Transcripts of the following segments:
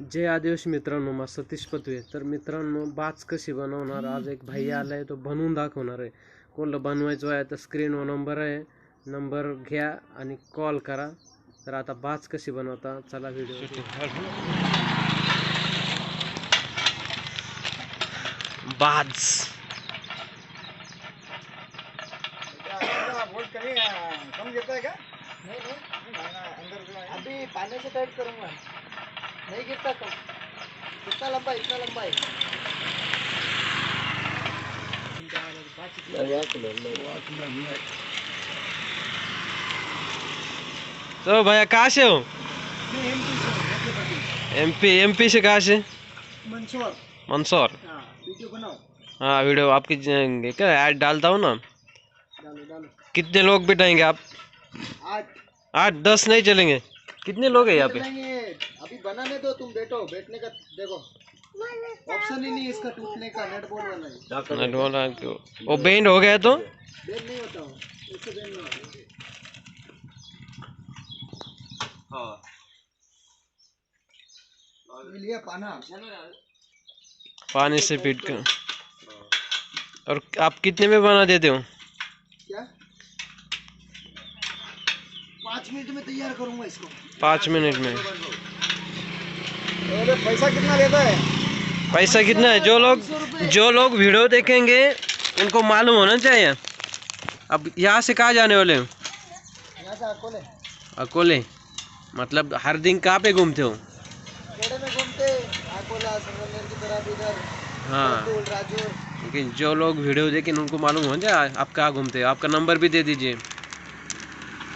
जय आदिवासी मित्रांनो मा सतीश पतवे तर मित्रांनो बाच कशी बनवणार? आज एक भाई आला आहे तो बनवून दाखवणार आहे. कोणलं बनवायचं आहे? तर स्क्रीनवर नंबर आहे. नंबर घ्या आणि कॉल करा. तर आता बाच कशी बनवता? चला व्हिडिओ बाज. कमी अंदर अभी पाण्याचं टाईप करून नहीं गिरता कम कितना लंबा इतना लंबा है। तो भैया कहाँ से हो? एमपी एमपी से कहाँ से? मंसूर मंदसौर? हाँ वीडियो बनाओ। हाँ वीडियो आपकी ज- क्या ऐड डालता हूँ ना? डालो डालो। कितने लोग बिठाएँगे आप? आज आठ दस नहीं चलेंगे? कितने लोग हैं यहाँ पे? अभी बनाने दो तुम बैठो बैठने का देखो। ऑप्शन ही नहीं इसका टूटने का नेट बोर्ड वाला है। नहीं, बोला क्यों? वो बेंड हो गया तो? बेड नहीं होता वो इससे बेड नहीं होता ये लिया पाना। पानी से पीट कर और आप कितने में बना देते हो? पाँच मिनट में तैयार करूँगा इसको। पाँच मिनट में। अरे पैसा कितना लेता है? पैसा कितना है? जो लोग जो लोग वीडियो देखेंगे उनको मालूम होना चाहिए। अब यहाँ से कहाँ जाने वाले हो? अकोले। अकोले। मतलब हर दिन कहाँ पे घूमते हो? खेड़े में घूमते अकोला संगमनेर की तरफ़ इधर हाँ। लेकिन जो लोग वीडियो देखें उनको मालूम हो जाए आप कहाँ घूमते हो? आपका नंबर भी दे दीजिए।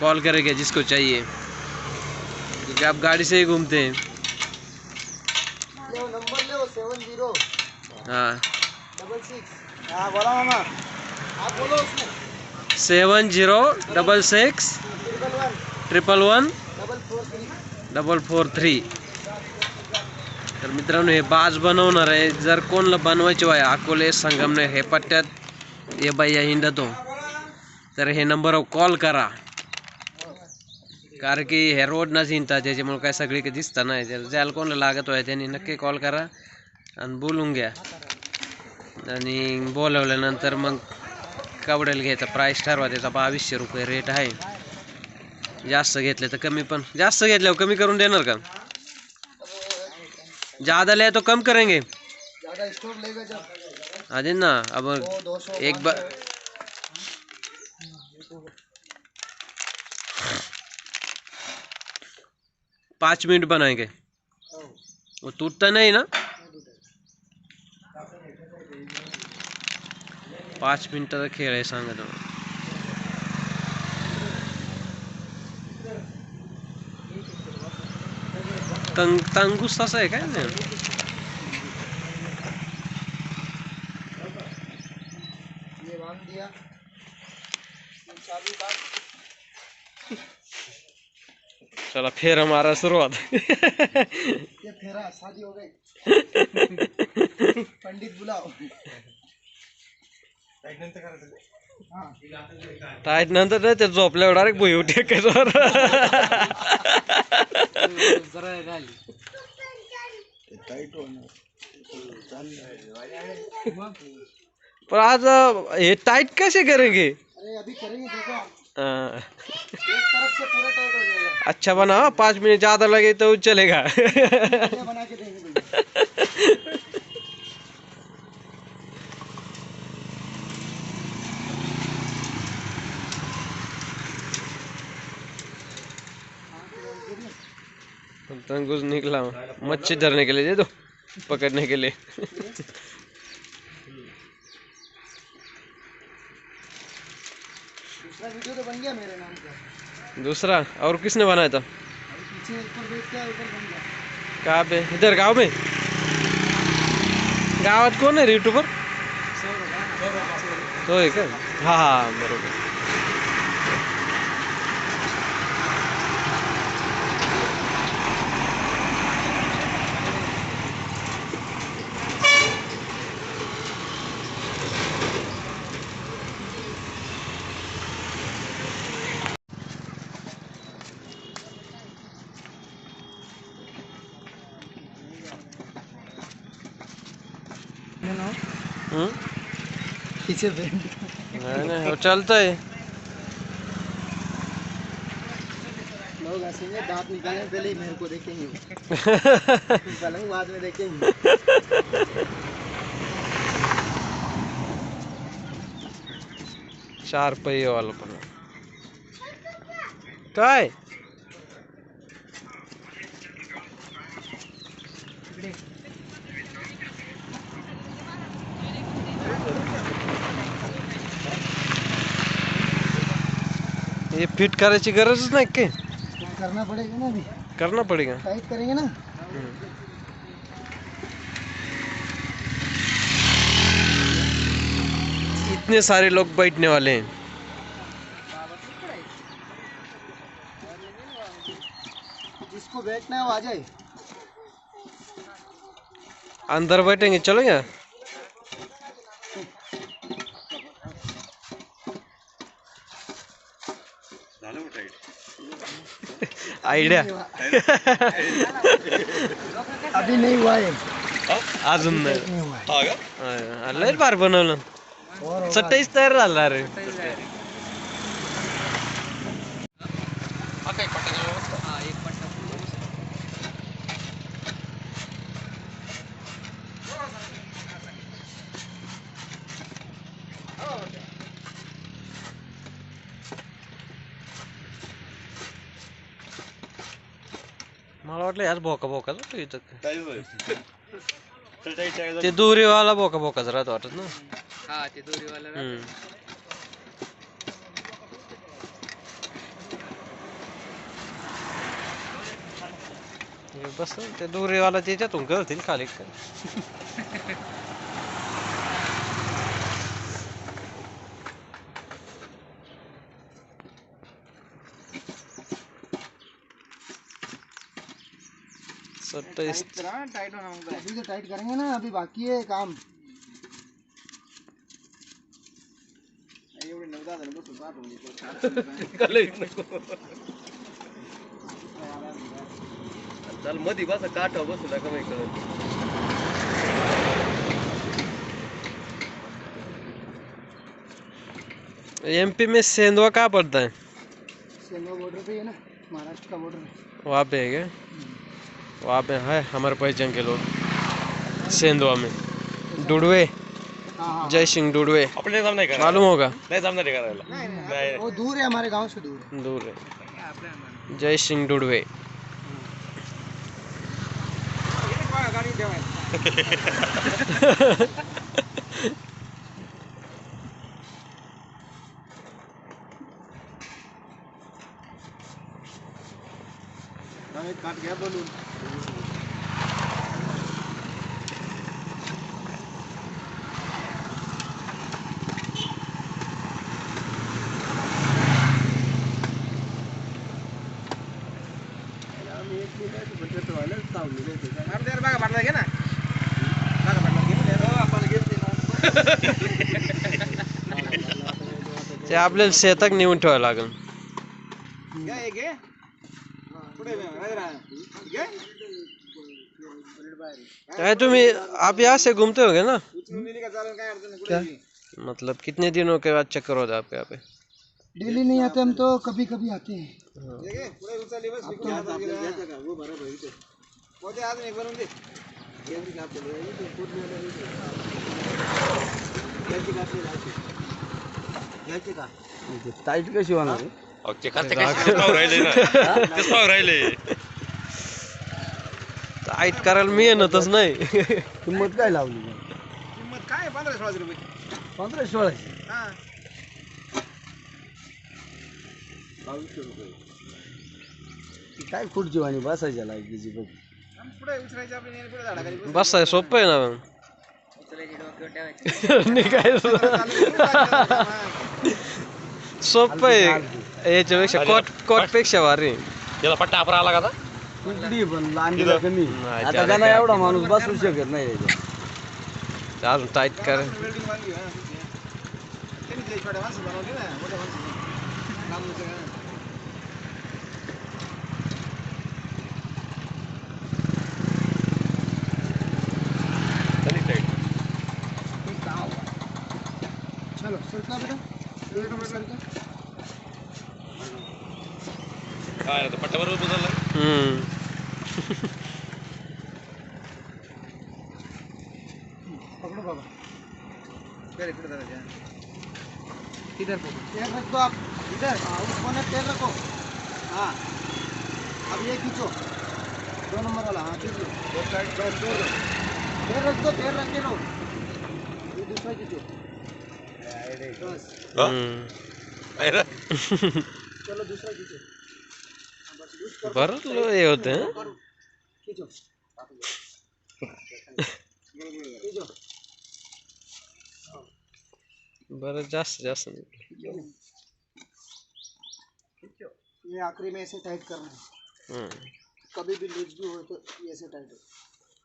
कॉल करेंगे जिसको चाहिए। क्योंकि आप गाड़ी से ही घूमते हैं। ले सेवन ज़ीरो हाँ डबल सिक्स हाँ triple one double four three. तर मित्रांनो, हे बाज बनवणार आहे. जर कोणला बनवायचे आहे अकोले, संगमनेर, हे पट्ट्यात. ये बाई हिंडतो. तर हे नंबरवर कॉल करा. कारण की हे रोड नच हिंडतात त्याच्यामुळे काय सगळी काही दिसतं नाही जर ज्याला कोणाला लागत आहे त्यांनी नक्की कॉल करा आणि बोलून घ्या आणि बोलवल्यानंतर मग कवडेल घ्यायचा प्राईस ठरवा त्याचा बावीसशे रुपये रेट आहे। जास्त घेतले तर कमी पण जास्त घेतल्यावर कमी करून देणार का? ज़्यादा ले तो कम करेंगे। अरे ना अब एक बार पाँच मिनट बनाएँगे। वो टूटता नहीं ना? पाँच मिनट तक खेल रहे सांगा तुम्हाला तंग तंगूस तसा है काय चला फेर मारा सुरुवात. ये फेरा शादी हो गई. पंडित बुलाओ हाँ टाईट नंतर नाही ते झोपल्यावर डायरेक्ट भुई उठे त्याच्यावर. पर आज हे टाइट कैसे करेंगे? अरे अभी करेंगे देखो हाँ, अच्छा बना पाँच मिनट ज़्यादा लगे तो चलेगा। बना भैया निकला मच्छी धरने के लिए दे दो पकड़ने के लिए दूसरा वीडियो तो बन गया मेरे नाम का दूसरा, और किसने बनाया था? कहाँ पे? इधर, गाँव में? गाँव कौन है यूट्यूबर? तो एक हाँ हा, बरोबर। बेंड नहीं नहीं वो चलता है। लोग हंसेंगे दांत निकालने पहले ही मेरे को देखेंगे। पलंग बाद में देखेंगे। चार पहिये वाला पण काय? हे फिट करायची गरजच नाही काय करना पड़ेगा ना अभी। करना पडेगा। टाइट करेंगे ना? इतने सारे लोग बैठने वाले हैं। जिसको बैठना है वो आ जाए। अंदर बैठेंगे चलो चलेगा? आयडिया अभी नहीं हुआ है अजून नाही। है बार बनवलं। चटईच तयार झाला रे वाटलं याच बोकाच होतं इथं. ते दोरीवाला बोका बोकाच राहत वाटत ना? हा ते दोरीवाला हम्म. हे बस ते दोरीवाला त्याच्यातून करतील खाली. सत्ताईस टाइट होना होगा अभी तो टाइट करेंगे ना अभी बाकी है काम। पाहतो चल मधी बस काठ बसू नका मी एमपी में सेंधवा कहाँ पड़ता है? सेंगा बॉर्डर पे है ना महाराष्ट्र का बॉर्डर है। वहाँ पे है क्या? वहाँ पे है हमारे पहचान के लोग। सेंधवा में। डुडवे हाँ हाँ। जय सिंह डुडवे आपले सामने करा। मालूम होगा। नाही सामने नहीं, नहीं, वो दूर है हमारे गाँव से दूर है। दूर है। जय सिंह डुडवे काट गया बोलून। ते आपल्याला शेतात नेऊन ठेवावं लागेल. काय तुम्ही आप यहाँ से घूमते होगे ना? क्या? मतलब कितने दिनों के बाद चक्कर होता है आपके यहाँ पे? डेली नहीं आते हम तो कभी कभी आते हैं। टाइट कशी होणार? ते खर्च कशी? पाहू राहिले ना. राहिले. टाईट करायला मेहनतच नाही. किंमत काय लावली? किंमत काय पंधरा सोळाशे रुपये. पंधरा सोळाशे? हा. काय खुर्ची वाणी बसायच्या लायकीची बघ. पुढे उचलायचे आपले नेहमी पुढे झाडाखाली बसून. बस. आहे सोपं आहे ना. सोपं याच्यापेक्षा कोट कोट पेक्षा भारी त्याला पट्टा अपरा आला का? कुठली पण लांबीला कमी आता त्याला एवढा माणूस बसू शकत नाही अजून टाईट कर। छोट्या माणसं बनवली ना मोठ्या माणसं काय पट्ट्यावर बदललं पकडो बाबा इधर इकडे जरा इधर पकड़ो तेल रख दो आप इधर उस कोने तेल रखो हाँ अब ये खींचो दो नंबर वाला हाँ खींच लो दो साइड दो तेल रख दो तेल रख के लो दूसरा खींचो बस. चलो दूसरा खींचो हाँ, बरंच लो हे होतं हं? जास्त नाही. खींचो ये आखिरी में ऐसे टाइट करना है हम्म. कभी भी लूज भी हो तो ये ऐसे टाइट हो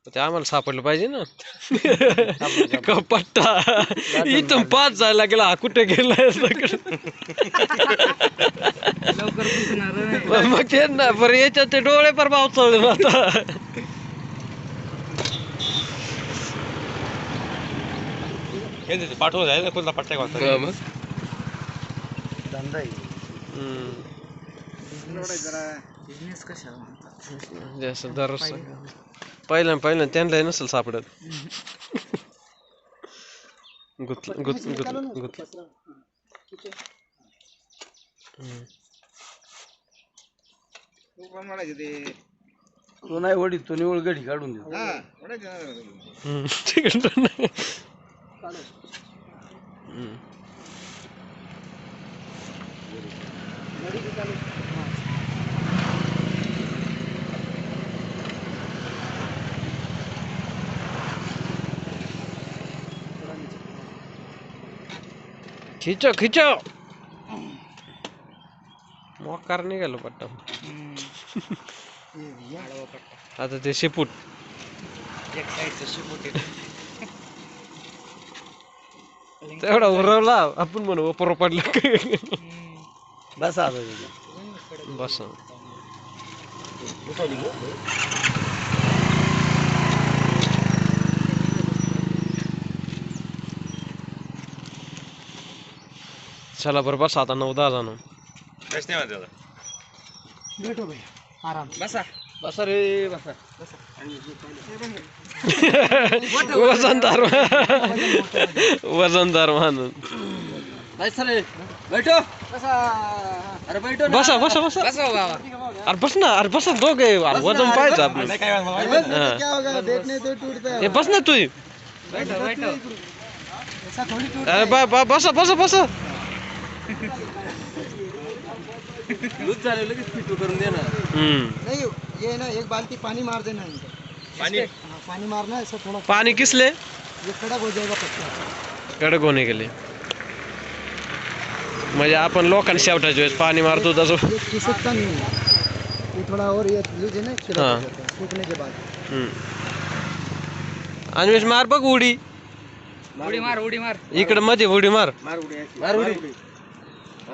ते आम्हाला सापडलं पाहिजे ना. का पट्टा? इथून पाच जायला गेला हा कुठे गेला? मग ते ना बरं याच्यात ते डोळे पर पावचळले ना आता. पाठवलं जाईल कोणता पट्ट्या का मग. धंदा हम्म. जरा बिझनेस दररोज पहिलं पहिलं त्यांना नसेल सापडत गुत गुत गुत गुत. तू नाही तो निवळ गडी काढून हा खिचो खिचो। मोकार पट्टा। आता ते शेपूट एक साईडचं शिपूट तेवढा उरवला आपण म्हणू ओपर पडलं बस आता बस। चला बरं बस आता नऊ दहा जण. काहीच नाही म्हणते बैठो भाई आराम. बसा. बसा रे बसा. वजनदार वजनदार माणूस. बसा रे बैठो. बसा. अरे बैठो ना. बसा बसा बसा. बसा बाबा. अरे बस ना अरे बस ना दोघे. अरे वजन पाहिजे आपलं. काय हाँ। क्या होगा देखने तो टूटता हे. बस ना तू. बैठो बैठो. ऐसा थोड़ी टूट अरे बा बा बसा बसा बसा. लूज झाले लगेच फिटू करून दे ना हम्म. नहीं ये ना एक बाल्टी पानी मार देना इनको पाणी? हाँ, पानी मारना ऐसा थोड़ा पाणी किसले? ये कड़क हो जाएगा पत्ता कडक होणे गेले. म्हणजे आपण लोकांनी शेवटाच्या वेळेस पाणी मारतो तसं ये खिसकता नहीं. ये थोड़ा और ये लूज ना खिलक हाँ। जाता सूखने के बाद. हम्म. आणि मार बघ उडी. उडी मार उडी मार. इकडे मध्ये उडी मार. मार उडी. मार उडी.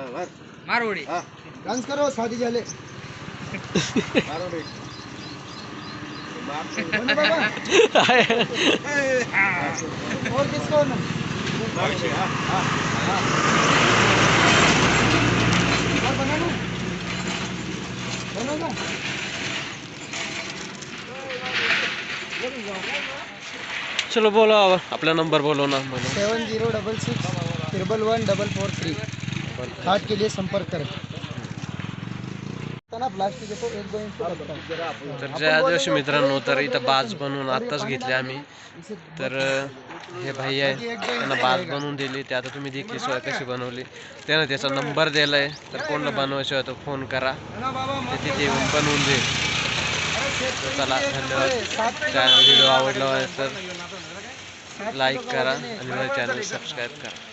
मार मार उडी डांस करो शादी झाले. मार उडी हो ना बाबा और किसको ना हा, हा. और बना चलो बोलो अब आपला नंबर बोलो ना बोलो। Seven zero double six triple one double four three. Heart के लिए संपर्क करें। ना प्लास्टिक येतो एक दोन इंच रखता. तर ज्या दिवशी मित्रांनो तर इथं बाज बनवून आत्ताच घेतले आम्ही. तर हे भाई आहे. त्यांना बाज बनवून दिली. ते आता तुम्ही देखली सोय कशी बनवली? त्यानं त्याचा नंबर दिलाय. तर कोणाला बनवायचं तर फोन करा. ते तिथे येऊन बनवून देईल तर चला धन्यवाद. चॅनल व्हिडिओ आवडला असेल तर लाईक करा आणि माझ्या चॅनल सबस्क्राईब करा.